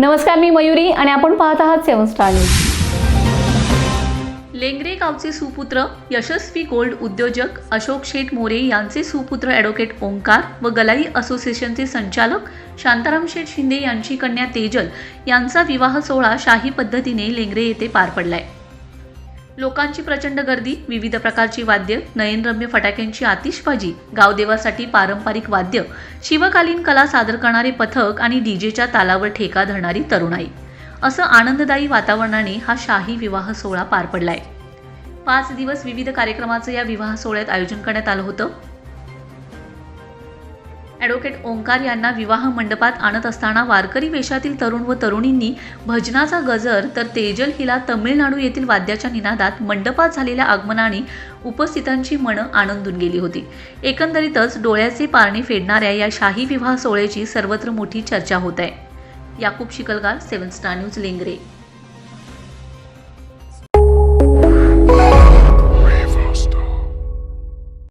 नमस्कार मी मयुरी आणि आपण पाहत आहात सेवन स्टार न्यूज. लेंगरे गावचे सुपुत्र यशस्वी गोल्ड उद्योजक अशोक शेठ मोरे यांचे सुपुत्र ॲडव्होकेट ओंकार व गलाई असोसिएशनचे संचालक शांताराम शेठ शिंदे यांची कन्या तेजल यांचा विवाह सोहळा शाही पद्धतीने लेंगरे येथे पार पडलाय. लोकांची प्रचंड गर्दी विविध प्रकारची वाद्य नयनरम्य फटाक्यांची आतिषबाजी गावदेवासाठी पारंपरिक वाद्य शिवकालीन कला सादर करणारे पथक आणि डीजेच्या तालावर ठेका धरणारी तरुणाई. असं आनंददायी वातावरणाने हा शाही विवाह सोहळा पार पडलाय. पाच दिवस विविध कार्यक्रमाचं या विवाह सोहळ्यात आयोजन करण्यात आलं होतं. ॲडव्होकेट ओंकार यांना विवाह मंडपात आणत असताना वारकरी वेशातील तरुण व तरुणींनी भजनाचा गजर तर तेजल हिला तमिळनाडू येथील वाद्याच्या निनादात मंडपात झालेल्या आगमनाने उपस्थितांची मनं आनंदून गेली होती. एकंदरीतच डोळ्याचे पारणे फेडणाऱ्या या शाही विवाह सोहळ्याची सर्वत्र मोठी चर्चा होत आहे. Yakub Shikalgar seven star news Lengare.